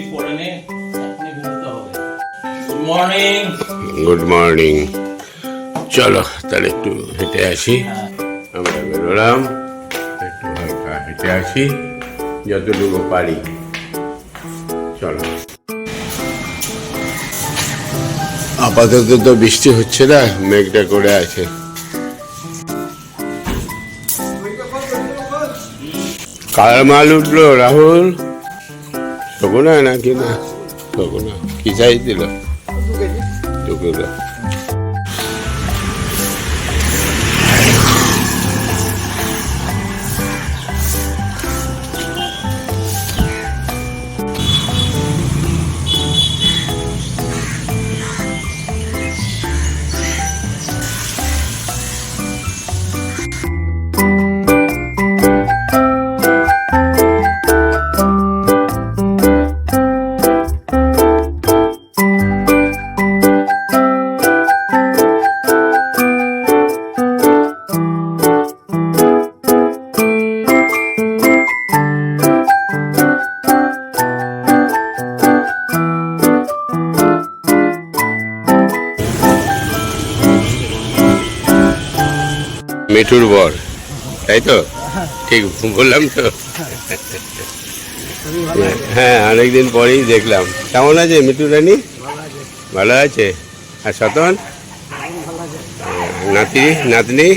তুই করে নে হবে। গুড মর্নিং গুড মর্নিং চলো তাহলে একটু হেঁটে আসি। আমরা বেরোলাম। একটু হালকা হেঁটে আসি যতটুকু পারি। চলো। আপাতত তো বৃষ্টি হচ্ছে না মেঘটা করে আছে। কার মাল উঠল রাহুল? শকুনা নাকি না শকুনা কি চাই দিল দু কিলো মিঠুর বর। তাই তো? ঠিক বললাম তো। হ্যাঁ অনেকদিন পরেই দেখলাম। কেমন আছে মিঠু রানী? ভালো আছে। আর সতন? নাতি নাতনি?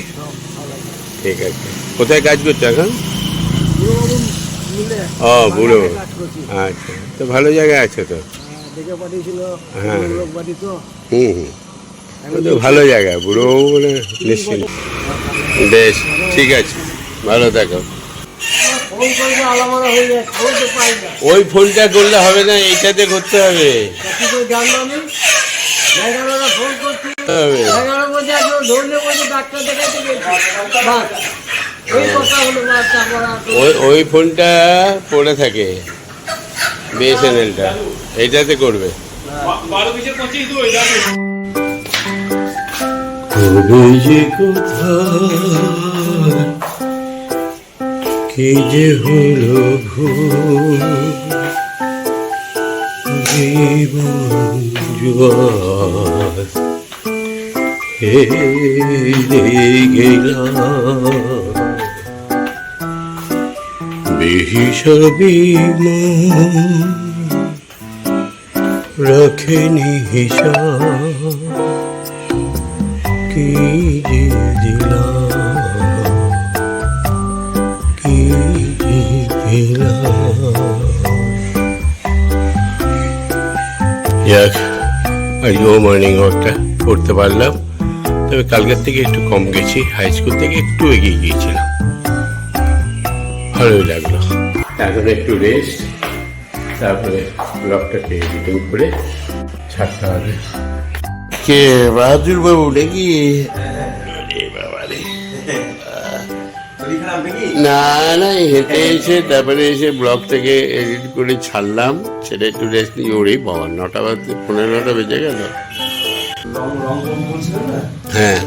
ঠিক আছে। কোথায় কাজ করছ এখন? ও বুড়ো। আচ্ছা তো ভালো জায়গায় আছে তো। হ্যাঁ। তো। হুম হুম। ভালো জায়গা বুড়ো বলে নিশ্চিন্ত বেশ, ঠিক আছে, ভালো থাকো। ওই ফোনটা করলে হবে না, এইটাতে করতে হবে। ওই ফোনটা পড়ে থাকে বিএসএনএলটা এইটাতে করবে। বারো পঁচিশ কবে যে কোথায়? কি যে হলো ভুল? জীবন জুয়ার। বেহিসাবি রাখেনি হিসাব। কি দিলাম। কি মর্নিং ওয়াকটা করতে পারলাম। তবে কালকের থেকে একটু কম গেছি। হাই স্কুল থেকে একটু এগিয়ে গিয়েছিলাম। ভালোই লাগল। এখন একটু রেস্ট তারপরে ব্লগটাকে এডিটিং করে ছাড়তে হবে। কে? বাহাদুর বাবু নাকি? না না হেঁটে এসে তারপরে এসে ব্লগ থেকে এডিট করে ছাড়লাম। সেটা একটু রেস্ট নিয়ে ওরেই বাবা নটা বাজতে পনেরো নটা বেজে গেল। হ্যাঁ।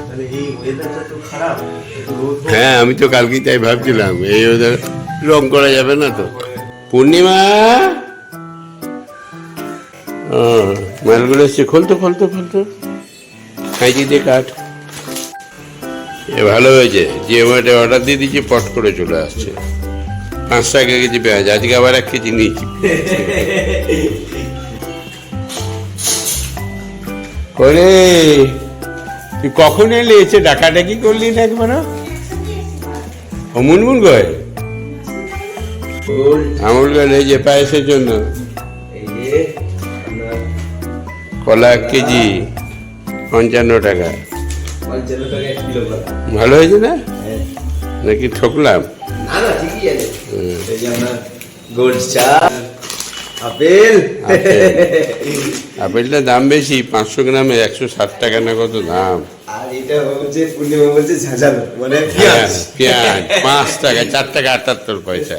হ্যাঁ আমি তো কালকেই তাই ভাবছিলাম। এই ওদের রং করা যাবে না তো। পূর্ণিমা? ও, মালগুলো এসছে। খোলতো খোলতো খোলতো খাইছি দিয়ে কাঠ। এ ভালো হয়েছে যে মাঠে অর্ডার দিয়ে দিয়েছি পট করে চলে আসছে। পাঁচ টাকা কেজি পেঁয়াজ আজকে আবার এক কেজি নিয়েছি। করে তুই কখন এলে? এসে ডাকাডাকি করলি না একবার ও মুনমুন গয় আমুল গয় এই যে পায়েসের জন্য। কলা এক কেজি। পঞ্চান্ন টাকা। ভালো হয়েছে না? নাকি ঠকলাম? গোল্ড চা আপেল। দাম বেশি পাঁচশো গ্রামে একশো ষাট টাকা না কত দাম? মানে হ্যাঁ, পেঁয়াজ। পাঁচ টাকা চার টাকা আটাত্তর পয়সা।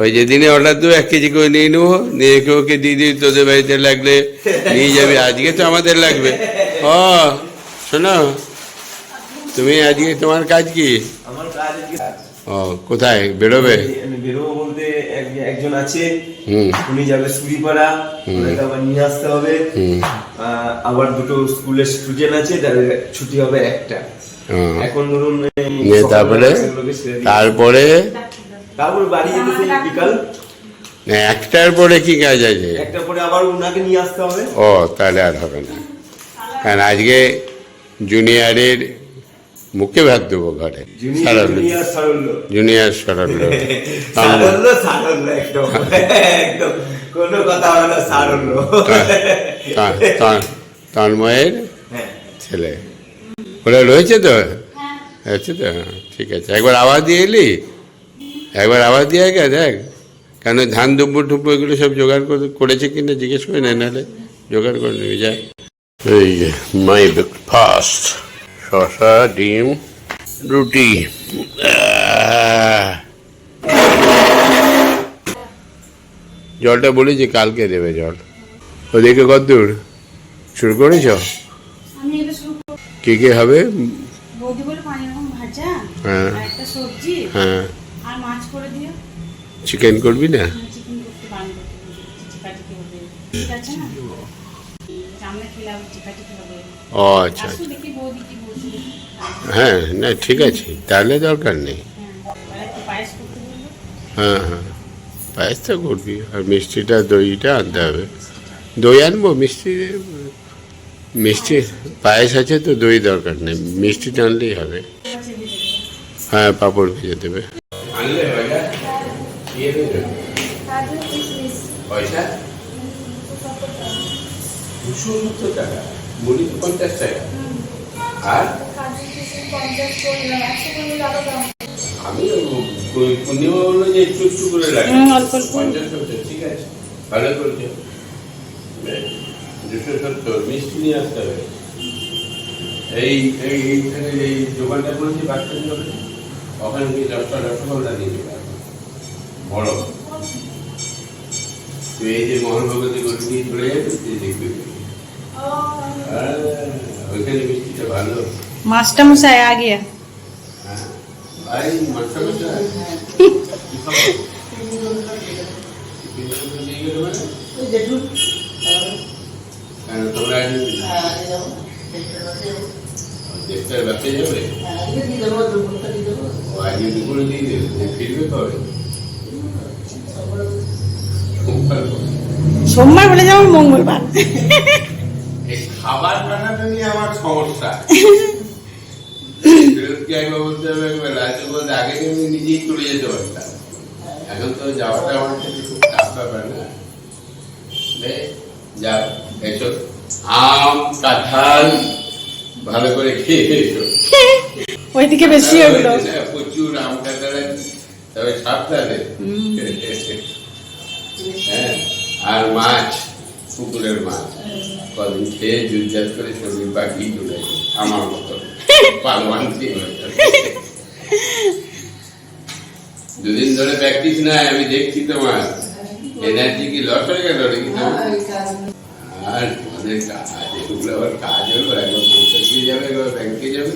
ওই যেদিনে অর্ডার দেবো এক কেজি করে নিয়ে নেব নিয়ে একে ওকে দিয়ে দিই তোদের বাড়িতে লাগলে নিয়ে যাবি। আজকে তো আমাদের লাগবে। ও শোনো তুমি আজকে তোমার কাজ কি? ও কোথায়? বেরোবে? বেরোবো বলতে একজন আছে। উনি যাবে সুরিপাড়া আবার নিয়ে আসতে হবে। আবার দুটো স্কুলের স্টুডেন্ট আছে যাদের ছুটি হবে একটা। এখন ধরুন তারপরে। তারপরে? তারপর বাড়ি যেতে সেই বিকাল। একটার পরে কি কাজ আছে? একটা পরে আবার ওনাকে নিয়ে আসতে হবে। ও তাহলে আর হবে না। কারণ আজকে জুনিয়রের মুখে ভাত দেবো ঘরে। জুনিয়র সারালো জুনিয়র সারল্য। জুনিয়র সারালো সারল্য তন্ময়ের হ্যাঁ। ছেলে। ওরা রয়েছে তো? আছে তো? ঠিক আছে। একবার আওয়াজ দিয়ে এলি? একবার আওয়াজ দিয়ে গে দেখ। কেন ধান দুব্বো টুব্বো এগুলো সব জোগাড় করে করেছে কিনা জিজ্ঞেস করে না নাহলে জোগাড় করে নিবি যায় এই যে মাই ব্রেকফাস্ট শশা ডিম রুটি। জলটা বলেছি কালকে দেবে জল। ওদিকে কদ্দূর শুরু করেছ? কি কি হবে? হ্যাঁ। সবজি হ্যাঁ। চিকেন করবি না? চিকেন ঠিক আছে না? ও আচ্ছা বলছি হ্যাঁ না ঠিক আছে তাহলে দরকার নেই। হ্যাঁ হ্যাঁ। হ্যাঁ পায়েস তো করবি আর মিষ্টিটা দইটা আনতে হবে। দই আনব মিষ্টি মিষ্টি পায়েস আছে তো দই দরকার নেই মিষ্টিটা আনলেই হবে। আচ্ছা হ্যাঁ পাঁপড় ভেজে দেবে। পয়সা? দুশো টাকা পঞ্চাশ টাকা। আর? আমি পূর্ণিমা বলল যে একটু একটু করে অল্প। পঞ্চাশ ঠিক আছে। ভালো করেছে। দুশো সত্তর মিষ্টি নিয়ে আসতে হবে। এই এই এইখানে এই দোকানটা করেছি জন্য ওখানে গিয়ে দশটা রসগোল্লা চলে আসব। বড়। তুই এই যে মোহন ভগবতী গরু নিয়ে চলে যাবে দেখবি। ওইখানে মিষ্টিটা ভালো। মাছটা মশাই আ গিয়া হ্যাঁ ভাই মাস্টার মশাই। যাবে? আজকে দুপুরে দিয়ে দেবে ফিরবে কবে? করে। সোমবার বলে যাব মঙ্গলবার। এই খাবার বানানো নিয়ে আমার সমস্যা। বলতে হবে একবার রাজ্য বলতে আগে আমি নিজেই চলে যেতে পারতাম। এখন তো যাওয়াটা আমার কাছে খুব টাফ ব্যাপার না। বেশ, যাও আম কাঁঠাল ভালো করে খেয়ে এসো। ওইদিকে বেশি প্রচুর আম কাঁঠাল তবে সাবধানে হ্যাঁ আর মাছ। পুকুরের মাছ কদিন খেয়ে জুজাত করে শরীর বাকি চলে গেছে আমার মতো। হয়ে? যাবে। দুদিন ধরে প্র্যাকটিস নাই আমি দেখছি তোমার। এনার্জি কি লস হয়ে গেল নাকি আর তোমাদের কাজ এগুলো আবার কাজ হলো একবার পৌঁছে দিয়ে যাবে একবার ব্যাংকে যাবে।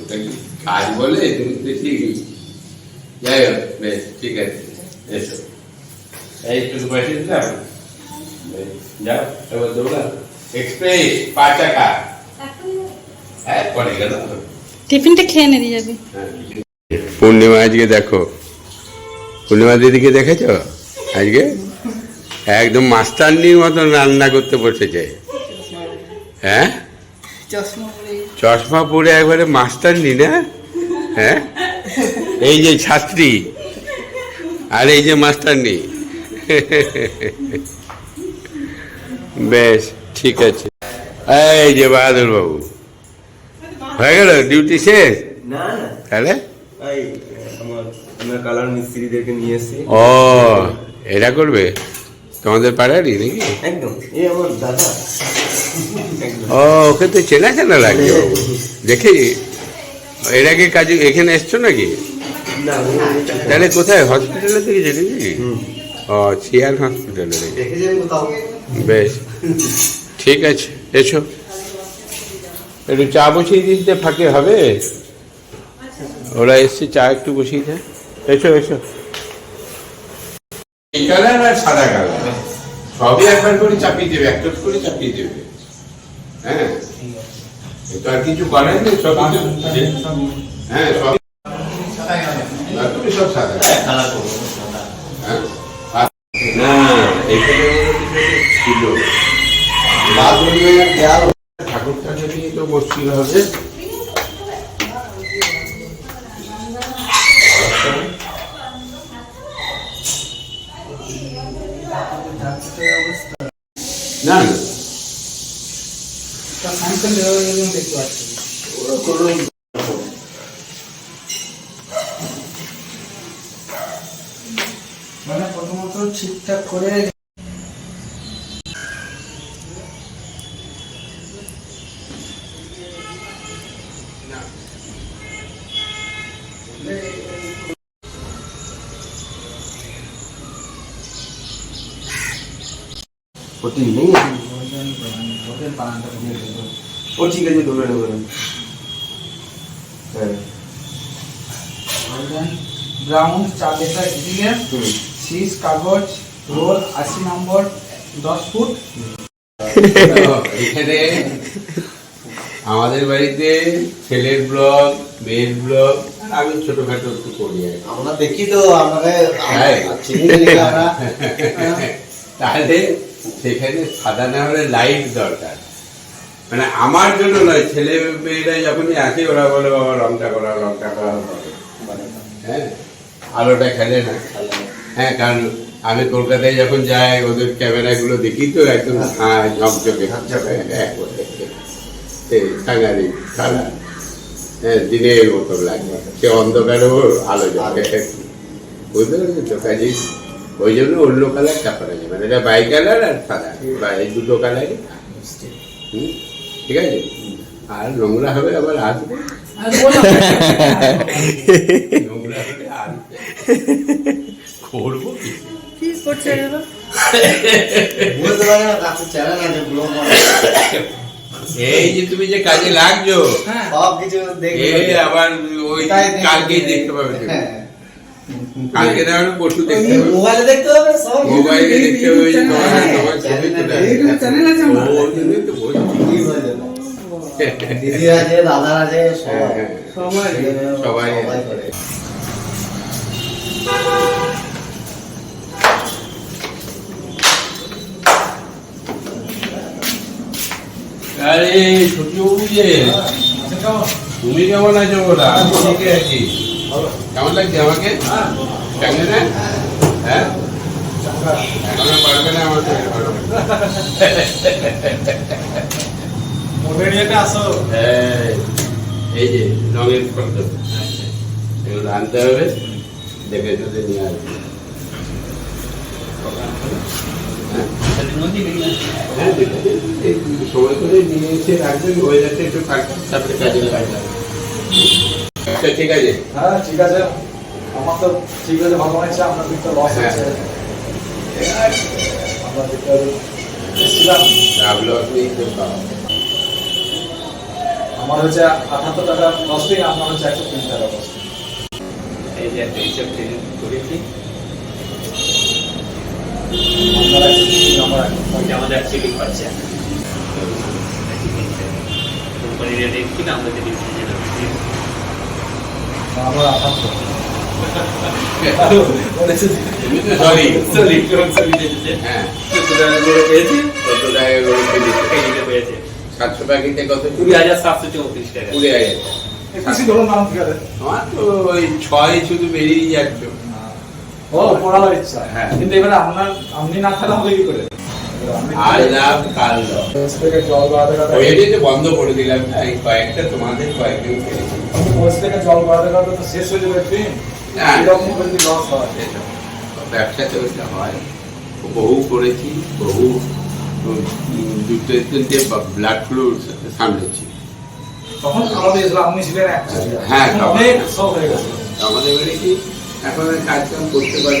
ওটা কি কাজ বলে? তুমি তো ঠিক যাই হোক বেশ ঠিক আছে। এসো। এই একটু বসে দিলাম। যাও এবার দৌড়া এক্সপ্রেস পাঁচ টাকা। হ্যাঁ পরে গেল। টিফিনটা খেয়ে নিয়ে যাবি পূর্ণিমা আজকে দেখো। পূর্ণিমা দিদিকে দেখেছ? আজকে? একদম মাস্টারনির মতন রান্না করতে বসেছে। হ্যাঁ? চশমা পরে একবারে মাস্টারনি না? হ্যাঁ? এই যে ছাত্রী আর এই যে মাস্টারনি। বেশ ঠিক আছে। এই যে বাহাদুর বাবু। হয়ে গেল? ডিউটি শেষ? না তাহলে? কালার মিস্ত্রিদেরকে নিয়ে এসেছি। ও এরা করবে? তোমাদের পাড়ারই নাকি? একদম। এই আমার দাদা। ও ওকে তো চেনা চেনা লাগছে বাবু। দেখি এর আগে কাজে এখানে এসছো নাকি? এটা- তাহলে কোথায়? হসপিটালে থেকে নাকি? ও চিয়ার হসপিটালে বেশ। ঠিক আছে, এসো। একটু চা বসিয়ে দিতে ফাঁকে হবে? ওরা এসছে, চা একটু বসিয়ে দেয়। এসো এসো। কালার আর সাদা কালার। সবই একবার করে চাপিয়ে দেবে একটা করে চাপিয়ে দেবে। হ্যাঁ? তো আর কিছু করার নেই, সব হ্যাঁ সব না, তুমি সব সাদা হ্যাঁ? আর- না এখানে কিছু ছিল ঠাকুরটা যদি তো মুশকিল হবে না না ওরা কোনো মানে প্রথমত ঠিকঠাক করে প্রোটিন নেই হোটেল বানানটা দিয়ে দেবো ও ঠিক আছে ধরে নেব হ্যাঁ গোল্ডেন ব্রাউন রোল আশি নম্বর দশ ফুট। এখানে আমাদের বাড়িতে ছেলের ব্লগ মেয়ের ব্লগ আমি ছোটখাটো একটু করি আমরা দেখি তো আপনাকে হ্যাঁ। তাহলে সেখানে সাদা না হলে লাইট দরকার। মানে আমার জন্য নয় ছেলে মেয়েরা যখনই আসে ওরা বলে বাবা রংটা করা রংটা করা হ্যাঁ আলোটা খেলে না। হ্যাঁ কারণ আমি কলকাতায় যখন যাই ওদের ক্যামেরাগুলো দেখি তো একদম হ্যাঁ ঝকঝকে হ্যাঁ, সাংঘাতিক কালার হ্যাঁ দিনের মতো লাগে। সে অন্ধকারেও আলো জ্বলে। বুঝতে পেরেছি তো? কাজে ওই জন্য অন্য কালার চাপানো যায় মানে এটা বাই কালার আর সাদা বা এই দুটো কালারই হুম, ঠিক আছে? আর নোংরা হবে আবার আসবে নোংরা আসবে করব কি বুঝতে পারে না কাছে চ্যানেল আছে ব্লগ এই যে তুমি যে কাজে লাগছো সব কিছু দেখি এই আবার ওই কালকেই দেখতে পাবে হ্যাঁ। কালকে না পরশু দেখতে পাবে। মোবাইলে দেখতে হবে সব মোবাইলে দেখতে হবে যে তোমার তোমার ছবি এইগুলো চ্যানেল আছে আমার। ওই জন্যই তো বলছি। কি হয়ে যাবে? দিদি আছে দাদা আছে সবাই। হ্যাঁ, হ্যাঁ। সবাই সবাই সবাই। করে আরে সত্যিবাবু যে তুমি কেমন আছো ওরা আমি ঠিকই আছি কেমন লাগছে আমাকে কেমন না হ্যাঁ এখনও পারবে না আমার সঙ্গে পারবে না। হ্যাঁ, এই যে রঙের ফটো এগুলো আনতে হবে দেখে যদি নিয়ে আসবে হ্যাঁ দেখে সময় করে নিয়ে এসে রাখবেন ওয়েদারটা একটু কাটবে তারপরে কাজে লাগাতে ঠিক আছে ঠিক আছে আমার তো ঠিক লস নেই তো আমার হচ্ছে আঠাত্তর টাকা কস্টিং আপনার হচ্ছে একশো তিন টাকা কস্টিং এই যে একটা হিসাব করেছি আপনার একশো তিন আমার একশো ওইটা আমাদের চেকিং পাচ্ছে কোম্পানি রেটে কিনা আমাদের ডিসিশন আমার আঠাত্তর তুমি তো সরি সরি সরি দিতে হ্যাঁ সাতশো প্যাকেটে কত? কুড়ি হাজার সাতশো চৌত্রিশ টাকা। কুড়ি হাজার। আমার তো ওই ছয় শুধু বেরিয়ে যাচ্ছ। ও পড়ানোর ইচ্ছা। হ্যাঁ। কিন্তু এবারে আপনার আপনি না খেলে হবে কি করে? লাভ কাল বন্ধ করে দিলাম না, এই কয়েকটা তোমাদের কয়েকদিন খেয়েছি। দশ থেকে জল বাড়াতে বাড়াতে তো শেষ হয়ে যাবে ট্রেন এরকম করে লস হয় এটা ব্যবসাতে ওইটা হয় বহু করেছি বহু ব্লাড ফ্লু সামলেছি তখন আমাদের আপনি ছিলেন হ্যাঁ। অনেক সব হয়ে গেছে আমাদের বাড়ি কি এখন আর কাজ কাম করতে পারি।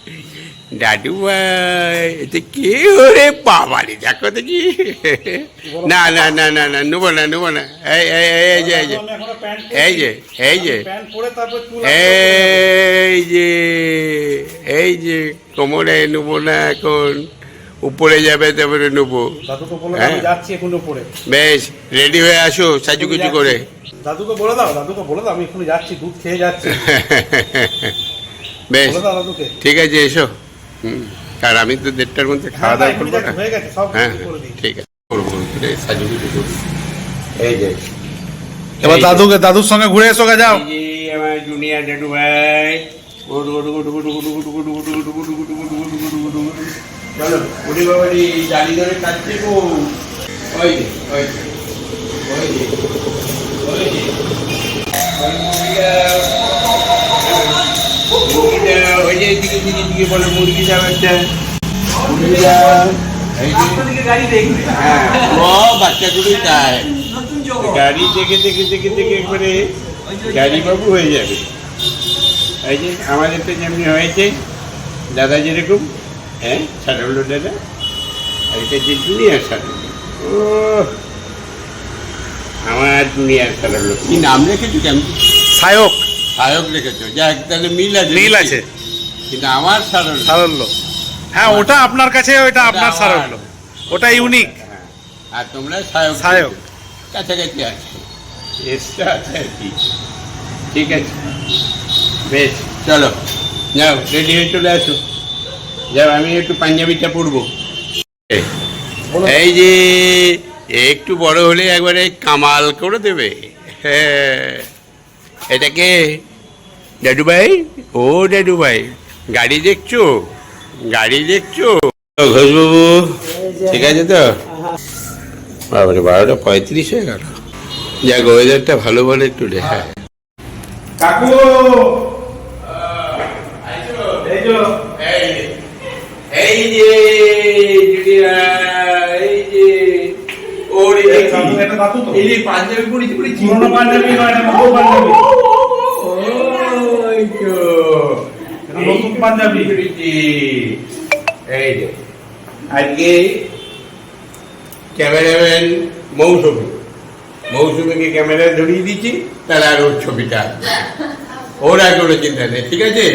ভাই এতে কে ওরে বাবারি দেখো দেখি না না না না না নেব না নেব না। এই এই এই, যে এই যে এই যে এই যে এই যে এই যে কোমরে নেব না এখন উপরে যাবে তারপরে নেব। হ্যাঁ। বেশ রেডি হয়ে আসো সাজু সাজুগুজু করে। দাদুকে বলে দাও দাদুকে বলে দাও আমি এখন যাচ্ছি দুধ খেয়ে যাচ্ছি। বেশ। ঠিক আছে এসো। হুম আর আমি তো দেড়টার মধ্যে খাওয়া দাওয়া করব না হ্যাঁ ঠিক আছে করব সাজুগুজু করব এই যে এবার দাদুকে দাদুর সঙ্গে ঘুরে এসো গা যাও আমার জুনিয়ার দাদু ভাই চলো ওরে বাবা রে জালি ধরে কাটছে গো ওই ওই ওই ওই মুরগিটা ওই মুরগিটা হ্যাঁ তাই গাড়ি দেখে দেখে দেখে দেখে একবারে গাড়ি বাবু হয়ে যাবে। এই যে আমাদের তো যেমনি হয়েছে, দাদা যেরকম হ্যাঁ সারল্য দাদা, আর এটা যে জুনিয়ার সারল্য ও আমার জুনিয়ার সারল্য কি নাম রেখেছো কেমন সায়ক। সায়ক রেখেছো। যাক তাহলে মিল আছে মিল আছে। কিন্তু আমার সারল্য। সারল্য। হ্যাঁ ওটা আপনার কাছে ওটা আপনার। সারল্য। ওটা ইউনিক হ্যাঁ। আর তোমরা সায়ক সায়ক। কাছাকাছি আছে। এক্সট্রা আছে আর কি ঠিক আছে। বেশ চলো। যাও রেডি হয়ে চলে আসো। যাও আমি একটু পাঞ্জাবিটা পরবো। এই, এই যে একটু বড় হলে একবারে কামাল করে দেবে। হ্যাঁ। এটাকে দাদু ভাই ও দাদু ভাই গাড়ি দেখছ? গাড়ি দেখছ? ঘোষবাবু। ঠিক আছে তো? বাবারে বারোটা পঁয়ত্রিশ হয়ে গেল। যাক ওয়েদারটা ভালো বলে একটু দেখা। কাকু! এই যে এই যে ওরে পাঞ্জাবি পরেছি পুরোনো পাঞ্জাবি নয় এটা পাঞ্জাবি। ওই তো নতুন পাঞ্জাবি। এই যে আজকে ক্যামেরাম্যান মৌসুমি। মৌসুমিকে ক্যামেরা ধরিয়ে দিচ্ছি তাহলে আর ওর ছবিটা। ওর আর কোনো চিন্তা নেই ঠিক আছে?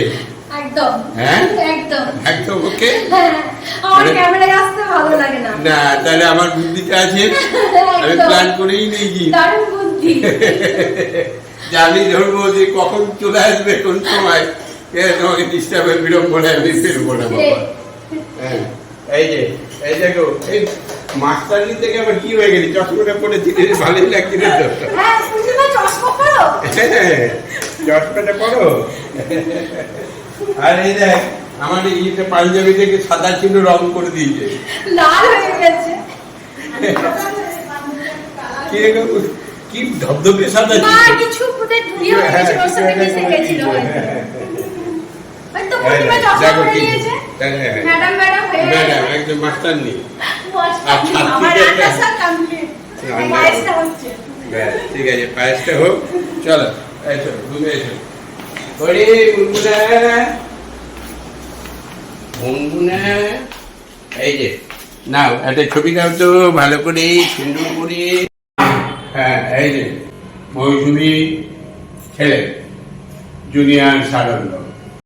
একদম। হ্যাঁ? একদম। একদম ওকে? আমার ক্যামেরায় আসতে ভালো লাগে না। না তাহলে আমার বুদ্ধিটা আছে। আমি প্ল্যান করেই নিয়েছি। দারুণ বুদ্ধি। যে আমি ধরবো যে কখন চলে আসবে কোন সময়। তোমাকে ডিস্টার্বে বিড়ম্বনায় আমি ফিরবো না বাবা। হ্যাঁ। এই যে এই দেখো এই মাস্টারি থেকে আবার কি হয়ে গেলি? চশমাটা পরে ধীরে ভালোই লাগছে না তো? হ্যাঁ হ্যাঁ, চশমাটা পরো। আর এই দেখ আমার ইয়েতে পাঞ্জাবি থেকে সাদা ছিল রং করে দিয়েছে। লাল হয়ে গেছে। কি? কি ধবধবে সাদা ছিল কিছু ধুয়ে গেছে ওর সাথে মিশে গেছিল। হয়তো পরে নিয়েছে। ম্যাডাম ম্যাডাম হয়ে ম্যাডাম মাস্টার আমার সব কমপ্লিট পায়েসটা হচ্ছে। ঠিক আছে পায়েসটা হোক। চলো এসো ঘুমে এসো। ওরে গুনগুনা গুনগুনা এই যে নাও একটা ছবি দাও তো ভালো করে সুন্দর করে। হ্যাঁ এই যে মৌসুমি ছেলে জুনিয়র সারণ্য